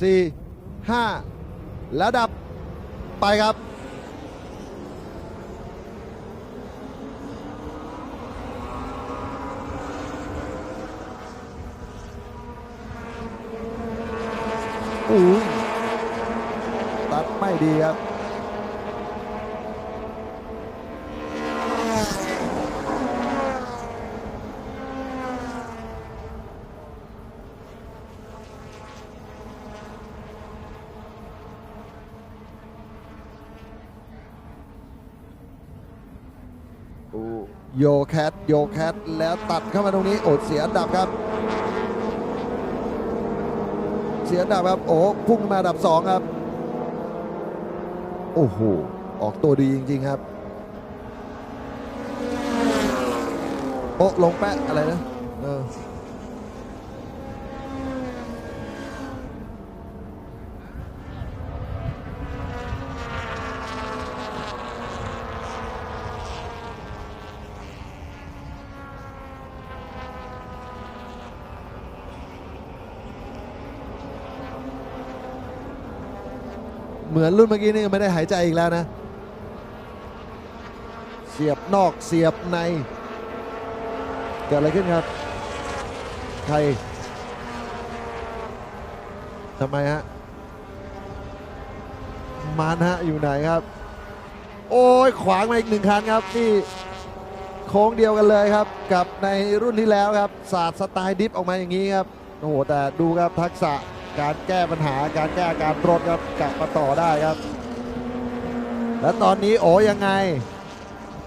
สี่ห้าแล้วดับไปครับ อู้ตัดไม่ดีครับ อู้ โยแคทโยแคทแล้วตัดเข้ามาตรงนี้โอดเสียดับครับ เสียดับครับโอ้พุ่งมาดับสองครับ โอ้โหออกตัวดีจริง ๆ ครับโอ้ลงแปะอะไรนะเออ มือนรุ่นเมื่อกี้นี่ไม่ได้หายใจอีกแล้วนะ เสียบนอกเสียบในเกิดอะไรขึ้นครับใครทำไมฮะมานฮะอยู่ไหนครับ โอ้ยขวางมาอีกหนึ่งคันครับที่โค้งเดียวกันเลยครับ กับในรุ่นที่แล้วครับศาสตร์สไตล์ดิฟออกมาอย่างนี้ครับโอ้โหแต่ดูครับทักษะ การแก้ปัญหาการแก้อาการรถครับกลับมาต่อได้ครับ และตอนนี้โอยังไง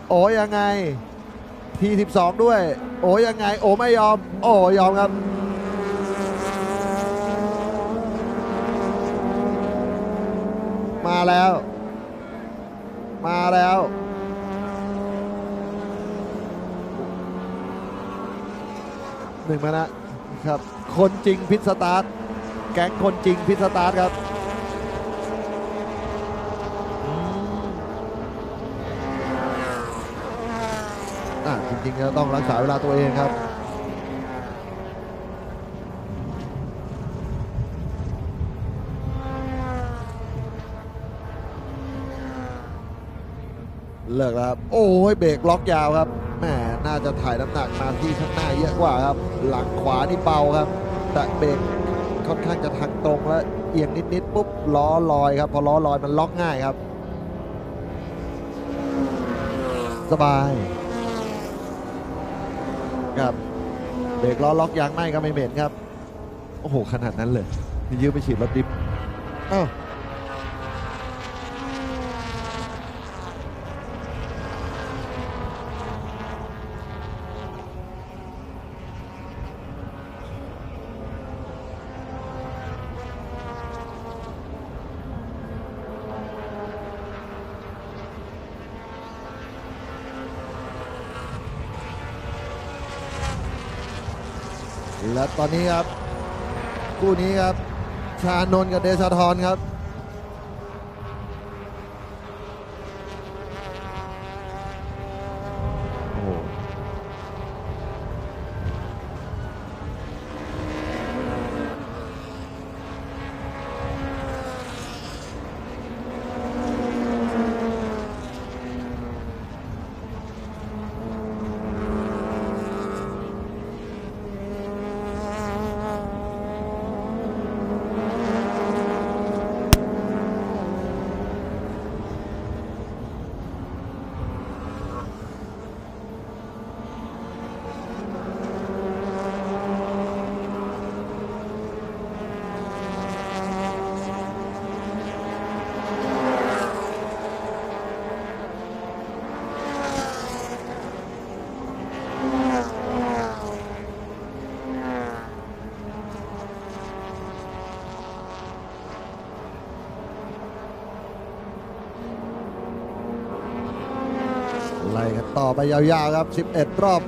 โอยังไงที12 ด้วย โอยังไง โอไม่ยอม โอยอมครับมาแล้ว มาแล้ว หนึ่งมานะครับ คนจริงพิษสตาร์ท แก๊งคนจริงพิษสตาร์ครับจริงๆก็ต้องรักษาเวลาตัวเองครับเลิกแล้วครับโอ้ยเบรกล็อกยาวครับแหมน่าจะถ่ายน้ำหนักมาที่ข้างหน้าเยอะกว่าครับ หลังขวานี่เบาครับ แต่เบรก ค่อนข้างจะทางตรงและเอียงนิดๆปุ๊บล้อลอยครับ พอล้อลอยมันล็อกง่ายครับ สบายครับเบรกล้อล็อกยางไหมก็ไม่เหม็นครับ โอ้โห ขนาดนั้นเลยยื้อไปฉีดรถดิฟอ้าว และตอนนี้ครับ คู่นี้ครับ ชานนท์กับเดชาธรครับ ไปยาวๆครับ 11 รอบ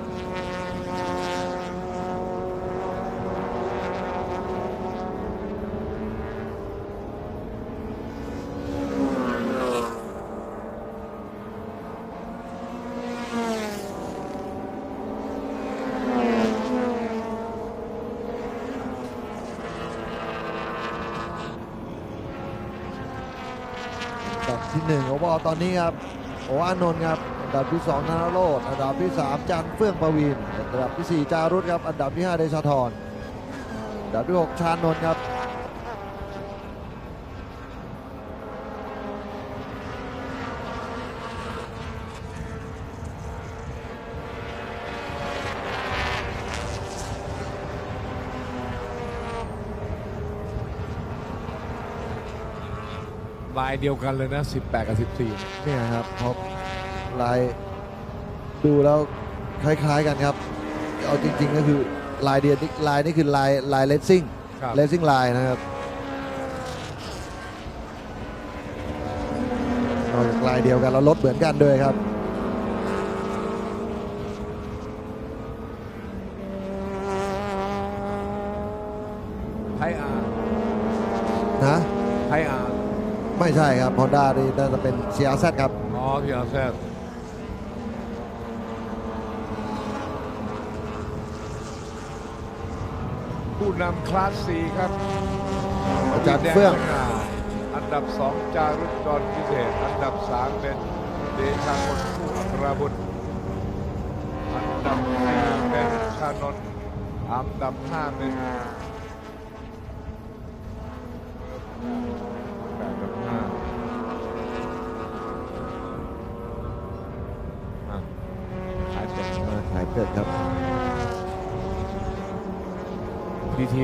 ที่หนึ่งของตอนนี้ครับ โอ้อานนท์ครับ ดับที่สองธนโรธอันดับที่สามจันทร์เฟื่องประวินอันดับที่สี่จารุธครับ อันดับที่ห้าเดชาธรอันดับที่หกชานนท์ครับลายเดียวกันเลยนะ 18 กับ 14 เนี่ยครับเพราะ ลายดูแล้วคล้ายๆกันครับ เอาจริงๆก็คือลายเดียวนี่ลายนี่คือลายลายเลสซิ่งครับเลสซิ่งลายนะครับนอกจากลายเดียวกันแล้วรถเหมือนกันด้วยครับไทยอาร์นะไทยอาร์ไม่ใช่ครับฮอนด้านี่น่าจะเป็น CRZ ครับ อ๋อที่อาแซด ผู้นำคลาสสีครับอาจารย์เฟื่องแดงอันดับ2จารุจกรพิเศษ อันดับ3เป็นเดชาคนผู้อัครบุตรอันดับ4เป็นชานนท์อันดับ5เป็น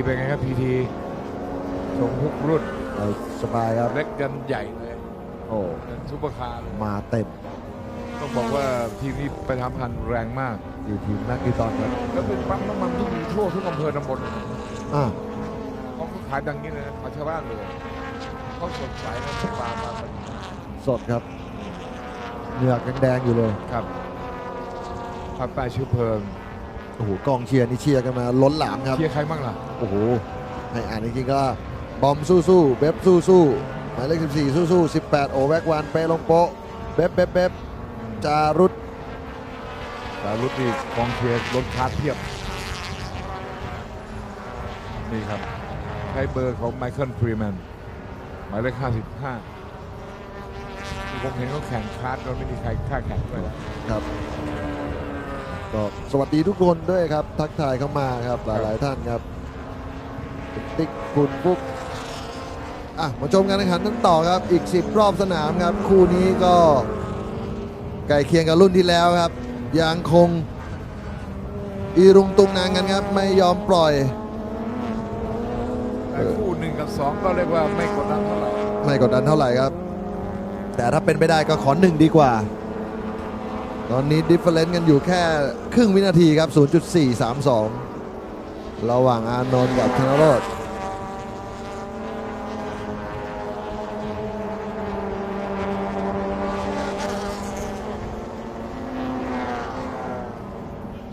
เป็นไงครับพีทีส่งทุกรุ่นเอาสบายครับเล็กยันใหญ่เลยโอ้เป็นซุปเปอร์คาร์เลยมาเต็มต้องบอกว่าทีมนี้ไปทำพันธุ์แรงมากอยู่ทีมนักกีฬาครับแล้วเป็นปั๊มน้ำมันที่มีทั่วทุกอำเภอตำบลอะเขาก็ขายดังนี้เลยนะขายชาวบ้านเลยเขาสดใสนะปลาปลาปลาสดครับเหงือกยังแดงอยู่เลยครับภาคใต้ชื่อเพลิง โอ้โหกองเชียร์นี่เชียร์กันมาล้นหลามครับ เชียร์ใครบ้างล่ะ โอ้โหให้อ่านจริงๆก็บอมสู้สู้ๆเบบสู้สู้ๆหมายเลข14 สู้สู้ๆ18 โอแวกวานเปลงโปะเบบเบบเบบจารุตสารุตนี่กองเชียร์รถคาร์ทเพียบ นี่ครับ ใช้เบอร์ของไมเคิลฟรีแมนหมายเลข55ผมเห็นเขาแข่งคาร์ทแล้วไม่มีใครกล้าแข่งด้วยครับ ก็สวัสดีทุกคนด้วยครับ ทักทายเข้ามาครับหลายๆท่านครับคุณติ๊กคุณปุ๊กอะมาชมการแข่งขันนั้นต่อครับอีก 10 รอบสนามครับ คู่นี้ก็ใกล้เคียงกับรุ่นที่แล้วครับยังคงอีรุงตุงนางกันครับ ไม่ยอมปล่อยแต่คู่หนึ่งกับสองก็เรียกว่าไม่กดดันเท่าไหร่ไม่กดดันเท่าไหร่ครับ แต่ถ้าเป็นไปได้ก็ขอหนึ่งดีกว่า ตอนนี้ดิฟเฟอเรนซ์กันอยู่แค่ครึ่งวินาทีครับ 0.432 ระหว่างอานนท์กับธนโรธ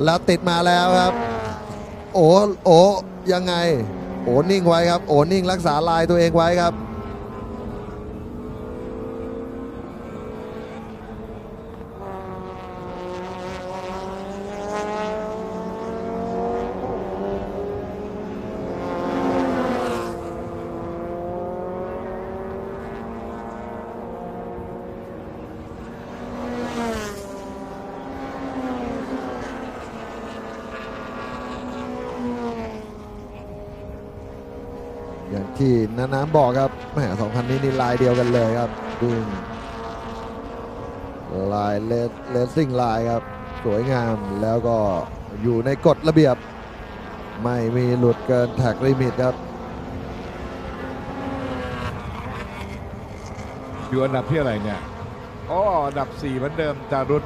แล้วติดมาแล้วครับ โอ้โอ้ยังไง โอ้นิ่งไว้ครับ โอ้นิ่งรักษาลายตัวเองไว้ครับ นาน้ำบอกครับแหมสองคันนี้นี่ลายเดียวกันเลยครับดูลายเลสเลสซิ่งลายครับ สวยงามแล้วก็อยู่ในกฎระเบียบ ไม่มีหลุดเกินแท็กลิมิตครับอยู่อันดับที่อะไรเนี่ยอ๋ออันดับสี่เหมือนเดิมจารุต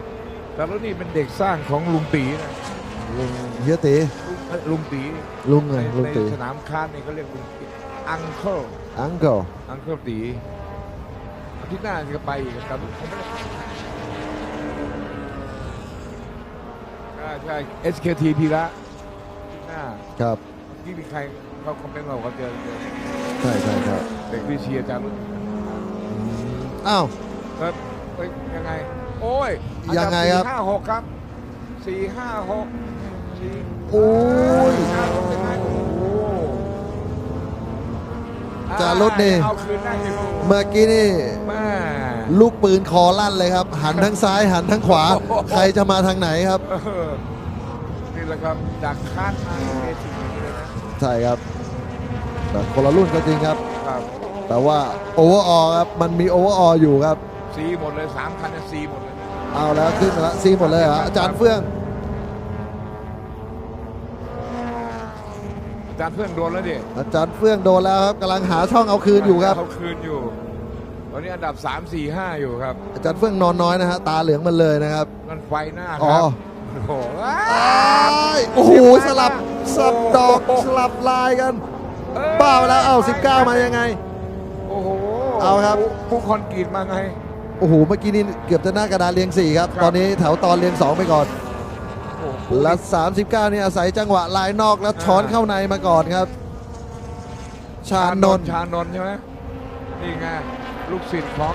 จารุตนี่เป็นเด็กสร้างของลุงตีนะลุงเฮียตีลุงเอ้ยลุงตีลุงไงในลุงในตีสนามค้านนี่เขาเรียกลุงตี อังเคิลอังเกิลอังเคิลตีอาทิตย์หน้าจะไปอีกจารุตเขาไม่ได้ใช่ใช่ SKT พีระอาทิตย์หน้าครับที่มีใครเขาคอมเมนต์มาบอกว่าเจอเจอใช่ใช่ครับเด็กที่เชียร์จารุตอ้าว ครับเอ้ยยังไง โอ้ยอันดัยังไงครับสี่ห้าหกครับสี่ห้าหกสี่โอ้ยจารุตยังไจารุตนี่เอาคืนได้อยู่เมื่อกี้นี่แม่ลูกปืนคอลั่นเลยครับ หันทั้งซ้ายหันทั้งขวา ใครจะมาทางไหนครับ เออนี่แหละครับจากคาดมาเอทีเลยนะใช่ครับแต่คนละรุ่นก็จริงครับ ครับแต่ว่าโอเวอร์ออครับมันมีโอเวอร์อออยู่ครับซีหมดเลยสามคันเนี่ยซีหมดเลย เอาแล้วขึ้นมาแล้วซีหมดเลยเหรออาจารย์เฟื่อง จารย์เพื่อนโดนแล้วดิอาจารย์เฟื่องโดนแล้วครับกำลังหาช่องเอาคืนอยู่ครับ เขาคืนอยู่ ตอนนี้อันดับ 3 4 5 อยู่ครับ อาจารย์เฟื่องนอนน้อยนะฮะตาเหลืองมันเลยนะครับ นั่นไฟหน้าคอ๋อ รับโอ้โหอ้าอ้ายโอ้โหสลับสลับดอกสลับลายกันเอ้ยบ้าไปแล้วเอ้า19 มายังไง โอ้โหเอาครับผู้คอนกรีตมาไง โอ้โหเมื่อกี้นี่เกือบจะหน้ากระดานเรียง4ครับ ครับ ตอนนี้แถวตอนเรียง 2 ไปก่อนโอ้โห และ39เนี่ยอาศัยจังหวะลายนอกแล้วช้อนเข้าในมาก่อนครับ ชานนท์ชานนท์ใช่ไหมนี่ไงลูกศิษย์ของ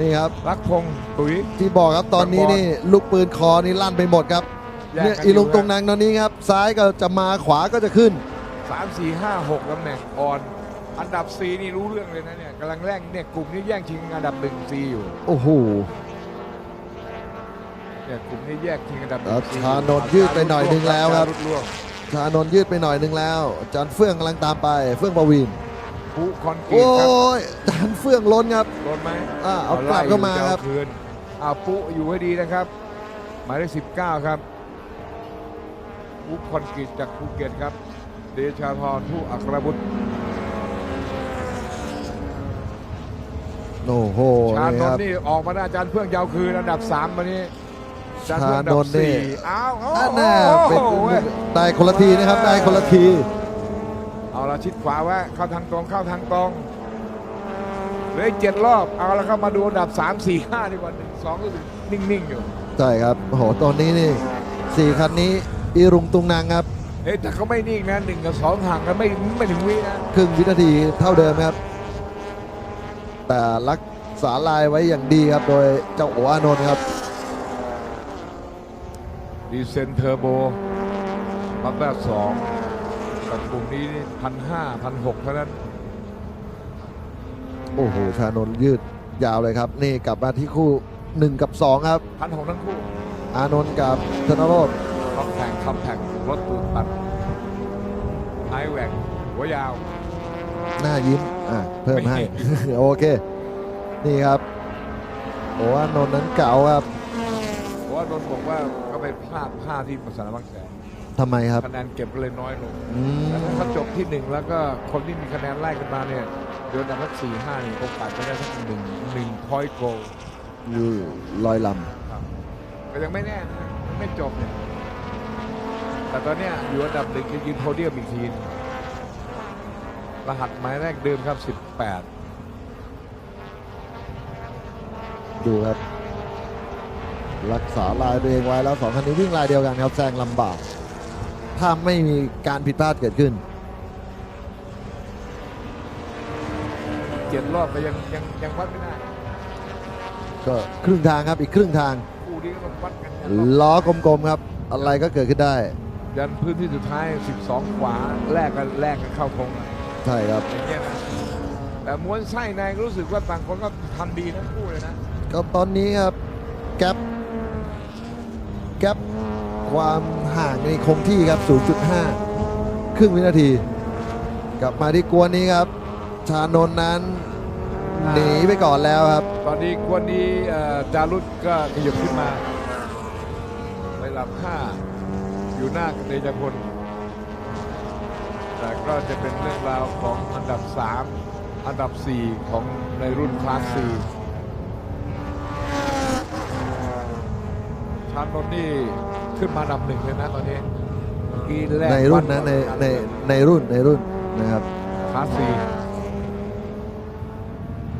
นี่ครับ รักพงศ์ตุ๋ย ที่บอกครับตอนนี้นี่ลูกปืนคอนี่ลั่นไปหมดครับแยกเนี่ยกันอีลุงยู่ ตรงนางตอนนี้ครับ ซ้ายก็จะมาขวาก็จะขึ้น สามสี่ห้าหกตำแหน่งอ่อน อันดับซีนี่รู้เรื่องเลยนะเนี่ยกำลังแย่งเนี่ยกลุ่มนี้แย่งชิงอันดับหนึ่งซีอยู่ โอ้โห เนี่ยกลุ่มนี้แยกชิงอันดับหครันึ่บงซีชานนท์ยืดไปหน่อยหนึ่งแล้วครับชาญล่วงชานนท์ยืดไปหน่อยหนึ่งแล้วอาจารย์เฟื่องกำลังตามไป เฟื่องประวินผู้คอนกรีโอ้ตครับยอาจารย์เฟื่องล้นครับโดนไหมอ่าเอากลับเข้ามาครับไล่อยู่จะเอคืนเอาปุ๊อยู่ให้ดีนะครับ หมายเลขสิบเก้าครับปุ๊คอนกรีตจากภูเก็ตครับ เดชาธรผู้อัครบุตรโอ้โหชานี่นคนรับท์นี่ออกมาได้อาจารย์เพื่องยาวคืนอันดับสามวันนี้ อาจารย์เพื่องอันดัชานบนท์นี่สี่อ้าวโอ้อันโหน่าเป็นเว้ยได้คนละทีนะครับได้คนละที เอาละชิดขวาไว้เข้าทางตรงเข้าทางตรงเหลืออีกเจ็ดรอบเอาละครับมาดูอันดับสามสี่ห้าดีกว่าหนึ่งสองก็คือนิ่งๆอยู่ใช่ครับโอ้โหตอนนี้นี่สี่คันนี้อีรุงตุงนางครับเฮ้ยแต่เขาไม่นิ่งนะหนึ่งกับสองห่างกันไม่ไม่ถึงวินะครึ่งวินาทีเท่าเดิมครับ แต่รักษาลายไว้อย่างดีครับโดยเจ้าโออานนท์ครับ ดีเซนเทอร์โบรับแบบสองกับกลุ่มนี้พันห้าพันหกเท่านั้น โอ้โห ชานนท์ยืดยาวเลยครับ นี่กลับมาที่คู่ 1 กับ 2 ครับ พันหกทั้งคู่อานนท์กับธนโรธขับแข่งขับแข่งรถตูดตัดไอแหวกหัวยาว หน้ายิ้ม อะ เพิ่มให้ไม่โอเค นี่ครับโออานนท์นั้นเก่าครับ เพราะว่าโดนบอกว่าก็ ไปพลาดพลาดที่สนามบางแสนทำไมครับคะแนนเก็บก็เลยน้อยลงอืมแต่ถ้าเขาจบที่หนึ่งแล้วก็คนที่มีคะแนนไล่กันมาเนี่ยเดือนอันดับสี่ห้านี่โอกาสจะได้สักหนึ่งหนึ่งพอยต์โกอยู่ลอยลครับก็ยังไม่แน่นะยังไม่จบเนี่ยแต่ตอนเนี้ยอยู่อันดับหนึ่งจะยืนโพเดียมอีกทีหนึ่งรหัสหมายแรกเดิมครับ 18ำดูครับ รักษาลายตัวเองไว้แล้วสองคันนี้วิ่งลายเดียวกันครับแซงลำบาก ถ้าไม่มีการผิดพลาดเกิดขึ้นเจ็ดรอบก็ยังยังยังวัดไม่ได้ก็ครึ่งทางครับอีกครึ่งทางคู่นี้ก็ต้องวัดกันยันรอบล้อกลมๆครับ อะไรก็เกิดขึ้นได้ ยันพื้นที่สุดท้าย 12 ขวาแลกกันแลกกันเข้าทงอะใช่ครับ อย่างเงี้ยนะแต่ม้วนไส้ในก็รู้สึกว่าต่างคนก็ทำดีทั้งคู่เลยนะ ก็ตอนนี้ครับ แกปแกป ความห่างในคงที่ครับ 0.5 ครึ่งวินาที กลับมาที่กวนนี้ครับ ชานนท์นั้นหนีไปก่อนแล้วครับ ตอนนี้วันนี้เอ่อจารุตก็ขยับขึ้นมาไปหลับห้าอยู่หน้าเดชพลแต่ก็จะเป็นเรื่องราวของอันดับ 3 อันดับ 4 ของในรุ่นคลาสซีชานนท์นี่ ขึ้นมาอันดับหนึ่งเลยนะตอนนี้เมื่อกี้แรกในรุ่นนะในในในรุ่นในรุ่นนะครับคลาสซี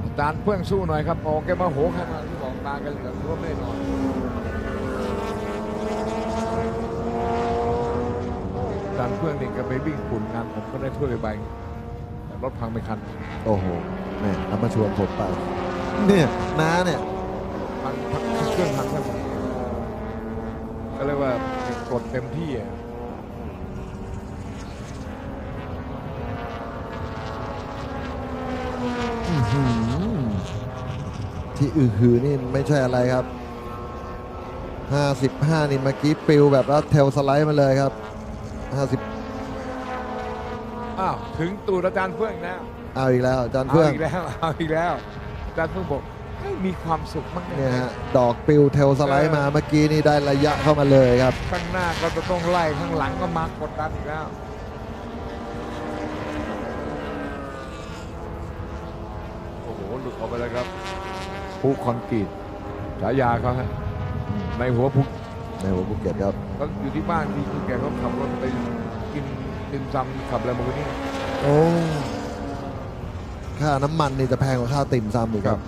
อาจารย์เพื่องสู้หน่อยครับโอ้แกมาโหใครมาที่บอกตากันเหลืองร่วมแน่นอนอาจารย์เพื่องนี่ก็ไปวิ่งปุ่นงานผมก็ได้ถ้วยใบแต่รถพังไปคัน โอ้โหแม่แล้วมาชวนผมไปเนี่ยน้าเนี่ยพังพังเครื่องพังทั้งหมดก็เรียกว่ากด เต็มที่อะอื้อหืออือหือนี่ไม่ใช่อะไรครับ 55 นี่เมื่อกี้ปิวแบบว่าเทลสไลด์มาเลยครับ 50 อ้าวถึงตูดอาจารย์เฟื่องแล้วเอาอีกแล้วอาจารย์เอาเพื่อง อีกแล้วเอาอีกแล้วอาจารย์เฟื่องบอก ให้มีความสุขมากเนี่ยฮะดอกปิวเทลสไลด์มาเมื่อกี้นี่ได้ระยะเข้ามาเลยครับ ข้างหน้าก็จะต้องไล่ข้างหลังก็มากดดันอีกแล้ว โอ้โห หลุดออกไปเลยครับภูคอนกรีตฉายาเขาฮะในหัวภูในหัวภูเก็ตครับเขาอยู่ที่บ้านที่คุณแกเขาขับรถไปกินดิมซำขับอะไรมาคนนี้ โอ้ค่าน้ำมันนี่จะแพงกว่าค่าติ่มซำอีกครับ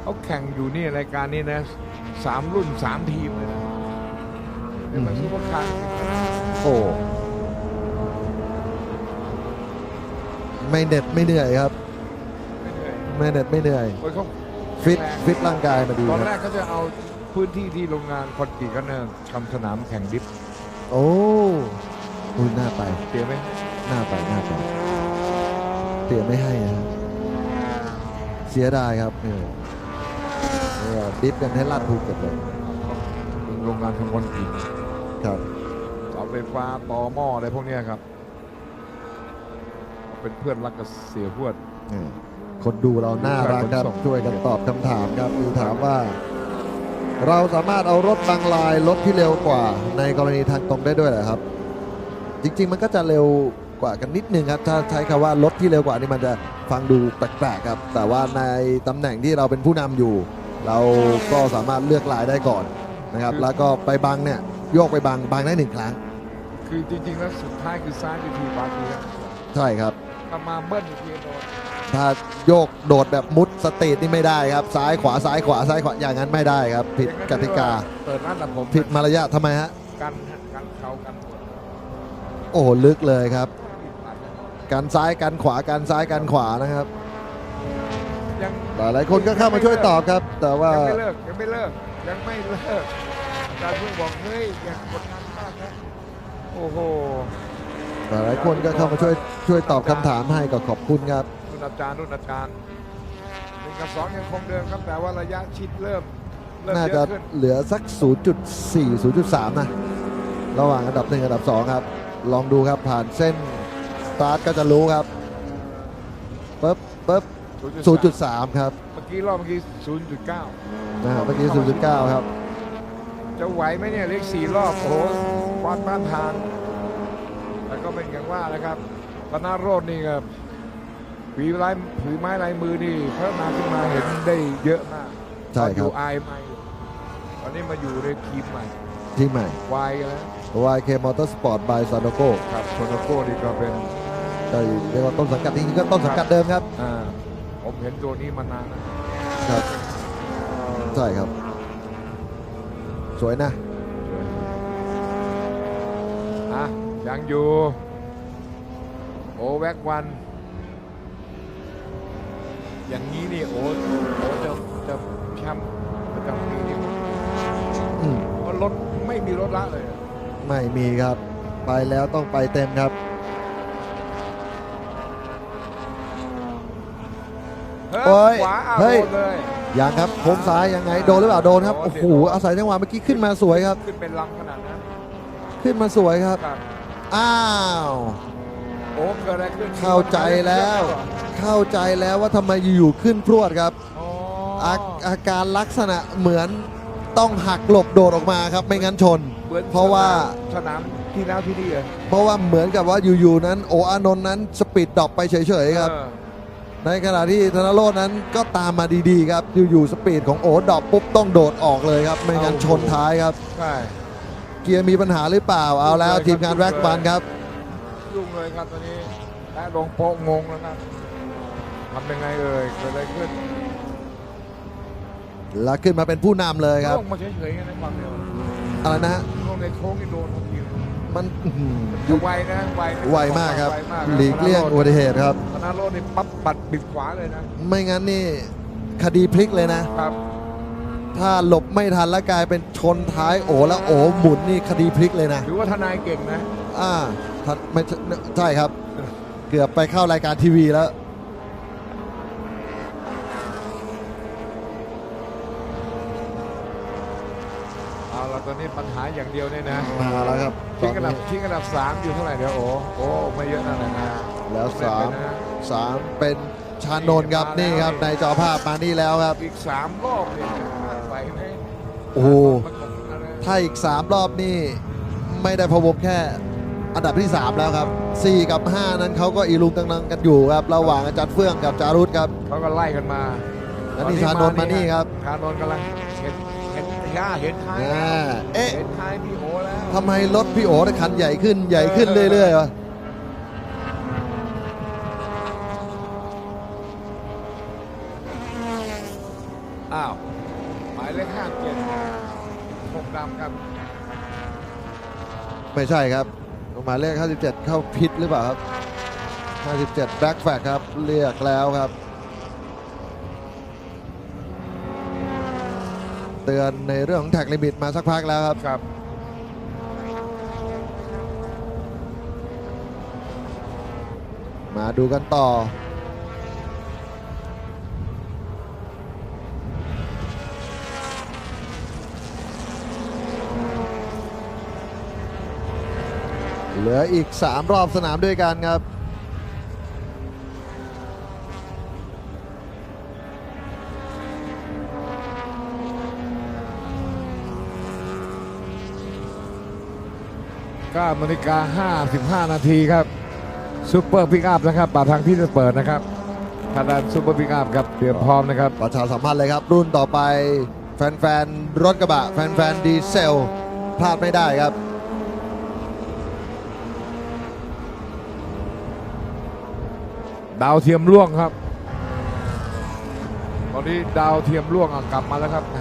เขาแข่งอยู่นี่รายการนี้นะสามรุ่นสามทีมเลยนะเป็นมันซุปเปอร์คาร์โอ้ไม่เหน็ดไม่เหนื่อยครับ ไม่เหนื่อยไม่เหน็ดไม่เหนื่อย โอ้ยเขาฟิตฟิตร่างกายมาดีตอนคแรรับกเขาจะเอาพื้นที่ที่โรงงานคอนกรีตกันเนี่ยทำสนามแข่งดิฟโอ้อุ้ยน่าไปเตรียมไหมน่าไปน่าไปเตี๋ยไม่ให้นะเสียดายครับเออเออ ดิฟกันให้ลาดภูเก็ตเลยโรงงานทำคอนกรีตครับเสาไฟฟ้าต่อหม้ออะไรพวกเนี้ยครับ เป็นเพื่อนรักกับเสียพวดเออคนดูเราน่ารักครับขนส่งช่วยกันตอบคำถามครับคือถามว่า เราสามารถเอารถบางลายรถที่เร็วกว่า ในกรณีทางตรงได้ด้วยเหรอครับ จริง ๆ มันก็จะเร็วกว่ากันนิดนึงครับถ้าใช้คำว่ารถที่เร็วกว่านี่มันจะฟังดูแปลกๆครับ แต่ว่าในตำแหน่งที่เราเป็นผู้นำอยู่ เราก็สามารถเลือกลายได้ก่อนนะครับ แล้วก็ไปบังเนี่ยโยกไปบังบังได้หนึ่งครั้ง คือจริงๆแล้วสุดท้ายคือซ้ายคือทีบาร์เทียใช่ครับถ้ามาเบิ้ลอีกทีโดนถ้าโยกโดดแบบมุดสตรีทนี่ไม่ได้ครับ ซ้ายขวาซ้ายขวาซ้ายขวาอย่างนั้นไม่ได้ครับ ผิดกติกาเปิดร้านตัดผมผิดมารยาททำไมฮะกันฮะกันเขากันหมดโอ้โหลึกเลยครับ การซ้ายการขวาการซ้ายการขวานะครับ ยังหลายๆคนก็เข้ามาช่วยตอบครับ แต่ว่ายังไม่เลิกยังไม่เลิกยังไม่เลิกอาจารย์เพิ่งบอกเฮ้ยอย่ากดดันมากนะโอ้โหหลายๆคนก็เข้ามาช่วยช่วยตอบคำถามให้ก็ขอบคุณครับ รุ่นอาจารย์รุ่นอาจารย์หนึ่งกับสองยังคงเดิมครับแต่ว่าระยะชิดเริ่มเริ่มน่าเยจะอะขึ้นเหลือสัก 0.4 0.3 นะ ระหว่างอันดับ 1 อันดับ 2 ครับ ลองดูครับผ่านเส้นสตาร์ทก็จะรู้ครับปึ๊บปึ๊บ 0.3 ครับเมื่อกี้รอบเมื่อกี้ 0.9 นะฮะเมื่อกี้ 0.9 ครับ จะไหวไหมเนี่ยเลขสี่รอบโอ้โหควันบ้านทานแต่ก็เป็นอย่างว่านะครับปนาโรดนี่ครับฝีลายผือไม้ลายมือนี่พัฒนาขึ้นมาเห็นได้เยอะมากใช่ครับ ตอนอยู่ไอใหม่ตอนนี้มาอยู่ในทีมใหม่ที่ใหม่ วายกันแล้ว YK Motorsport by s a n o g o ครับโซนโก้นี่ก็เป็น ก็เรียกว่าต้นสังกัดจริงๆก็ต้นสังกัดเดิมครับ อ่า ผมเห็นตัวนี้มานานนะครับใช่ครับ สวยนะ อะยังอยู่ โอแว็กวัน อย่างนี้นี่โอ้โอ้จะจะแชมป์ประจำปีนี้อืมเพราะรถไม่มีรถละเลย ไม่มีครับ ไปแล้วต้องไปเต็มครับ เฮ้ โอ้ยยขวาเอาเฮ้ย โดนเลยยังครับโค้งซ้ายยังไงโดนหรือเปล่าโดนครับโอ้โอ้โหโหอาศัยจังหวะเมื่อกี้ขึ้นมาสวยครับ ขึ้นเป็นลำขนาดนั้นขึ้นมาสวยครับ ครับอ้าว โอ้เกิดอะไรขึ้นเข้าใจแล้ว เข้าใจแล้วว่าทำไมอยู่ๆขึ้นพรวดครับอ๋ออาอาการลักษณะเหมือนต้องหักหลบโดดออกมาครับไม่งั้นชน หมือนเพราะว่า สนามที่แล้วที่นี่เลยเพราะว่าเหมือนกับว่าอยู่ๆนั้น โออานนท์นั้นสปีดดรอปไปเฉยๆครับ เออ ในขณะที่ธนโรจน์นั้นก็ตามมาดีๆครับ อยู่ๆสปีดของโอดรอปปุ๊บต้องโดดออกเลยครับ ไม่งั้นชนท้ายครับ ใช่เกียร์มีปัญหาหรือเปล่าเอาแล้วทีมงานแร็กบันครับยุ่งเลยครับตอนนี้และลงโป๊ะงงแล้วนะทำยังไงเอ่ยเกิดอะไรขึ้นแล้วขึ้นมาเป็นผู้นำเลยครับลงมาเฉยๆกันในความเร็วอะไรนะฮะลงในโค้งนี่โดนทันทีเลย มันอื้อหือจะไวนะไวนะไวมากครับไวมากนะหลีกเลี่ยงอุบัติเหตุครับ ธนาโรดนี่ปั๊บปัดบิดขวาเลยนะไม่งั้นนี่คดีพลิกเลยนะ ครับถ้าหลบไม่ทันแล้วกลายเป็นชนท้ายโอแล้วโอหมุนนี่คดีพลิกเลยนะ ถือว่าทนายเก่งนะ อ่าทัดไม่ใช่ใช่ครับ เกือบไปเข้ารายการทีวีแล้ว เอาละ ตอนนี้ปัญหาอย่างเดียวเนี่ยนะมาแล้วครับตทิ้องนอันดับนี้ทิ้งอันดับสามอยู่เท่าไหร่เดี๋ยวโอ้โอ้ไม่เยอะนั่นแหละนะแล้วสามเป็นไปนะสามเป็นชานนท์ครับนี่ครับในจอภาพมานี่แล้วครับอีกสามรอบเนี่ยไปไหมโอ้โหมันคงอะไรถ้าอีก3รอบนี่ไม่ได้พะวงแค่อันดับที่ 3 แล้วครับ 4 กับ 5 นั้นเขาก็อีลุงตังนังกันอยู่ครับ ระหว่างอาจารย์เฟื่องกับจารุธครับเขาก็ไล่กันมา แล้วนี่ชานนท์มานี่ครับชานนท์กำลังเห็นเห็น ย่าเห็นท้ายอ่าเอ๊ะเห็นท้ายพี่โอแล้วทำไมรถพี่โอ๋ได้คันใหญ่ขึ้นใหญ่ขึ้นเรื่อยๆวะอ้าวหมายเลขห้าเจ็ดหกดำครับไม่ใช่ครับหมายเลข57 เข้าพิษหรือเปล่าครับ 57แบ็กแฟกครับ เรียกแล้วครับ เตือนในเรื่องของแท็กลิมิตมาสักพักแล้วครับ ครับ มาดูกันต่อ เหลืออีก 3 รอบสนามด้วยกันครับ 9นาฬิกา55 นาทีครับซูเปอร์พิกอัพนะครับปากทางที่จะเปิดนะครับทางด้านซูเปอร์พิกอัพครับเตรียมพร้อมนะครับประชาสัมพันธ์เลยครับ รุ่นต่อไปแฟนๆรถกระบะ แฟนๆดีเซลพลาดไม่ได้ครับดาวเทียมล่วงครับ ตอนนี้ดาวเทียมล่วงอะกลับมาแล้วครับแหม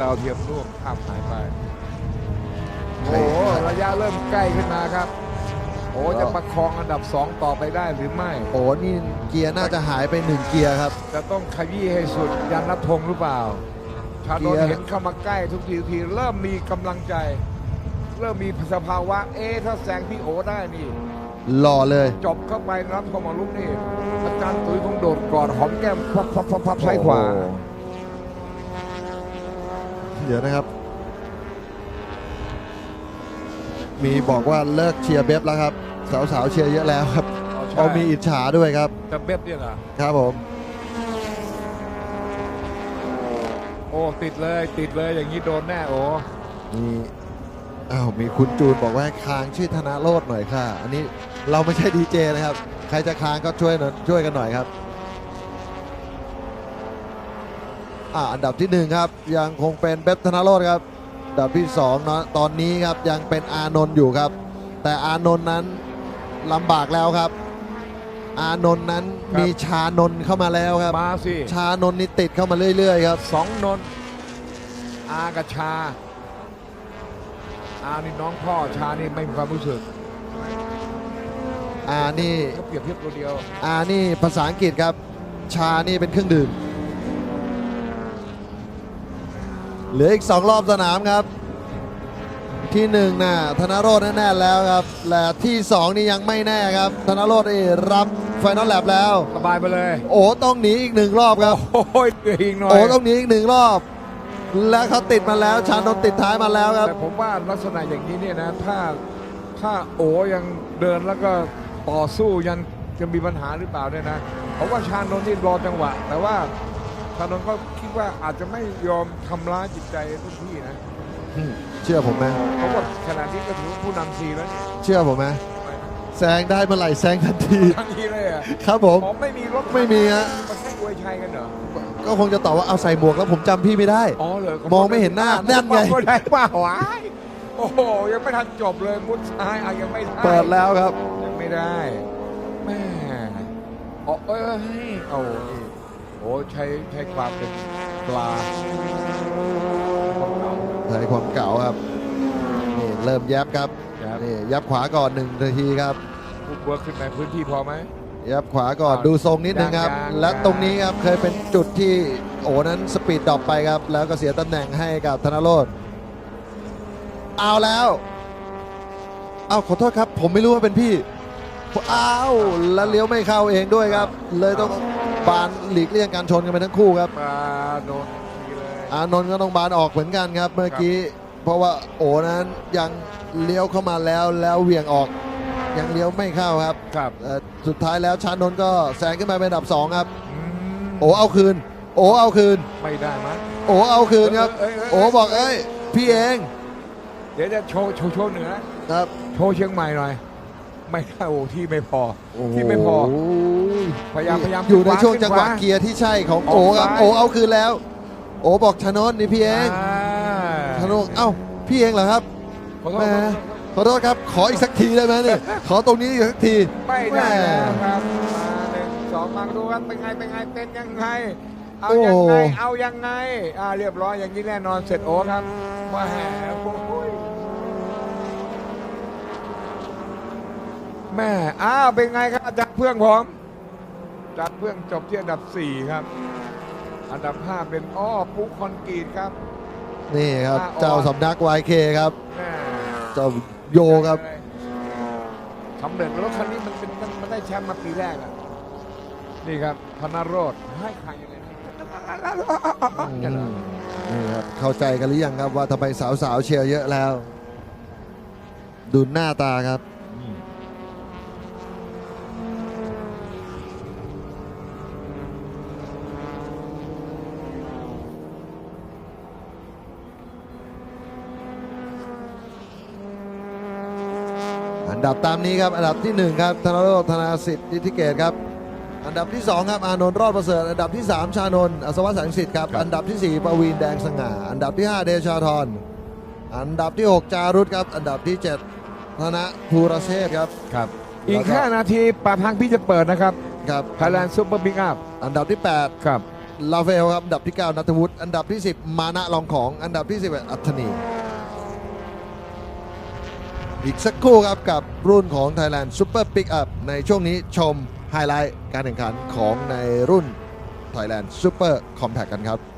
ดาวเทียมล่วงข้ามหายไป โอ้โหระยะเริ่มใกล้ขึ้นมาครับ โอ้จะประคองอันดับ 2 ต่อไปได้หรือไม่ โอ้นี่เกียร์น่าจะหายไป1เกียร์ครับ จะต้องขยี้ให้สุดยันรับธงหรือเปล่า ชาโดนเกียร์เห็นเข้ามาใกล้ทุกทีทุกทีเริ่มมีกำลังใจ เริ่มมีสภาวะ เอ๊ะถ้าแซงพี่โอได้นี่หล่อเลย จบเข้าไปรับธงมาลุกนี่อาจารย์ตุ้ยคงโดดกอดหอมแก้มพับพับพับพับซ้ายขวาโอ้เดี๋ยวนะครับ มีบอกว่าเลิกเชียร์เบฟแล้วครับ สาวๆเชียร์เยอะแล้วครับอ๋อใช่เอามีอิจฉาด้วยครับจะเบ็บเนี่ยเหรอครับผม โอ้ติดเลยติดเลยอย่างนี้โดนแน่โอ้มีอ้าวมีคุณจูนบอกว่าให้ค้างชื่อธนาโรดหน่อยค่ะ อันนี้เราไม่ใช่ดีเจนะครับ ใครจะค้างก็ช่วยหน่อยช่วยกันหน่อยครับอ่าอันดับที่หนึ่งครับ ยังคงเป็นเบฟธนาโรดครับอัน ดับที่สองเนาะตอนนี้ครับยังเป็นอานนท์อยู่ครับ แต่อานนท์นั้นลำบากแล้วครับ อานนท์นั้นมีชานนท์เข้ามาแล้วครับ มาสิชานนท์นี่ติดเข้ามาเรื่อยๆครับ สองนนท์อากับชา อานี่น้องพ่อชานี่ไม่มีความรู้สึกอานี่ก็เปรียบเทียบตัวเดียว อานี่ภาษาอังกฤษครับ ชานี่เป็นเครื่องดื่ม เหลืออีก 2 รอบสนามครับ ที่1นึ่งน่ะธนโรจน์แน่ๆแล้วครับ และที่ 2 นี่ยังไม่แน่ครับ ธนโรจน์นี่รับไฟนอลแลบแล้ว สบายไปเลยโอ้ต้องหนีอีกหนึ่งรอบครับ โอ้ยเหลืออีกหน่อยโอ้ต้องหนีอีกหนึ่งรอบ และเขาติดมาแล้ว ชานนท์ติดท้ายมาแล้วครับ แต่ผมว่าลักษณะอย่างนี้เนี่ยนะถ้าถ้าโอยังเดินแล้วก็ต่อสู้ยังจะมีปัญหาหรือเปล่าเนี่ยนะผมว่าชานนท์นี่รอจังหวะ แต่ว่า ชานนท์ก็คิดว่าอาจจะไม่ยอมทำร้ายจิตใจทุกที่นะเชื่อผมไหมเพราะว่าขณะนี้ก็ถือว่าผู้นำทีแล้วนี่เชื่อผมไหมแซงได้เมื่อไหร่แซงทันที ทันทีเลยอะครับผมผมไม่มีรถไม่มีฮะ มันแค่อวยชัยกันเหรอก็คงจะตอบว่าเอาใส่หมวกแล้วผมจำพี่ไม่ได้ อ๋อเลยมองไม่เห็นหน้านั่นไง ก็ได้เปล่าวะโอ้โหยังไม่ทันจบเลยมุดซ้ายอะยังไม่ได้เปิดแล้วครับ ยังไม่ได้แม่อ๋อเอ้ยเอานี่โอ้ใช้ใช้ความเป็นปลาใช้ความเก่าครับนี่เริ่มยับครับครับนี่ยับขวาก่อนหนึ่งนาทีครับผู้เบิร์กขึ้นในพื้นที่พอไหมยับขวาก่อนดูทรงนิดนึงครับยังๆและตรงนี้ครับเคยเป็นจุดที่โอ้นั้นสปีดดรอปไปครับ แล้วก็เสียตำแหน่งให้กับธนโรธเอาแล้วเอาขอโทษครับ ผมไม่รู้ว่าเป็นพี่อ้าวแล้วเลี้ยวไม่เข้าเองด้วยครับ เลยต้อง บานหลีกเลี่ยงการชนกันไปทั้งคู่ครับปลาโดนทีเลย อานนท์ก็ต้องบานออกเหมือนกันครับ เมื่อกี้ เพราะว่าโอนั้นยังเลี้ยวเข้ามาแล้วแล้วเหวี่ยงออกยังเลี้ยวไม่เข้าครับครับเอ่อสุดท้ายแล้วชานนท์ก็แซงขึ้นมาเป็นอันดับสองครับอืมโอเอาคืน โอเอาคืน ไม่ได้มั้ยโอเอาคืนครับ เอ้ยเอ้ยโอเอ้ยบอกเอ้ยพี่เองเดี๋ยวจะโชว์โชว์โชว์เหนือ ครับ โชว์เชียงใหม่หน่อย ไม่ได้โอ้ที่ไม่พอโอ้โหที่ไม่พอ พยายามพยายามอยู่ในขวาช่วงขึ้นจังหวะขวาเกียร์ที่ใช่ของออกโอครับซ้ายโอเอาคืนแล้ว โอบอกชานนท์นี่พี่เองอ่าชานนท์เอ้าพี่เองเหรอครับขอโทแหษมขอโทษครับ ขออีกสักทีได้ไหมเนี่ย ขอตรงนี้อีกสักที ไม่ได้แหแล้วมครับมาหนึ่งสองมาดูกันเป็นไงเป็นไงเป็นยังไง เอาโอ้ยังไง เอายังไง อ่าเรียบร้อยอย่างนี้แน่นอนเสร็จโอ้ครับมาแห่โอ้ย แม่อ้าวเป็นไงครับจัดเพื่องผมจัดเพื่องจบที่อันดับ 4 ครับ อันดับ 5 เป็นอ้อปุ๊กคอนกรีตครับนี่ครับอ่าเจ้าสำนัก YK ครับ แม่เจ้าโยครับ สำเร็จรถคันนี้มันเป็นมันมันได้แชมป์มาปีแรกอะนี่ครับพนโรธให้ใครยังไงนะเนี่ยเหรอ นี่ครับเข้าใจกันหรือยังครับว่าทำไมสาวๆเชียร์เยอะแล้ว ดูหน้าตาครับ ดับตามนี้ครับ อันดับที่ 1 ครับธนโรจน์ธนาสิทธิ์นิติเกตครับ อันดับที่ 2 ครับ อานนท์รอดประเสริฐ อันดับที่ 3 ชานนท์อัศวะแสงสิทธิ์ครับครับอันดับที่ 4 ประวีนแดงสง่า อันดับที่ 5 เดชาธร อันดับที่ 6 จารุธครับ อันดับที่ 7 ธนภูรเชษฐ์ครับ ครับ อีกแล้วก็5นาทีปากทางพี่จะเปิดนะครับ ครับ Thailand Super Big Up อันดับที่ครับ8ลาเฟลครับ อันดับที่ 9นัทวุฒิ อันดับที่ 10 มานะลองของ อันดับที่ 11 อัธนี อีกสักครู่ครับกับรุ่นของ Thailand Super Pickup ในช่วงนี้ชมไฮไลท์การแข่งขันของในรุ่น Thailand Super Compact กันครับ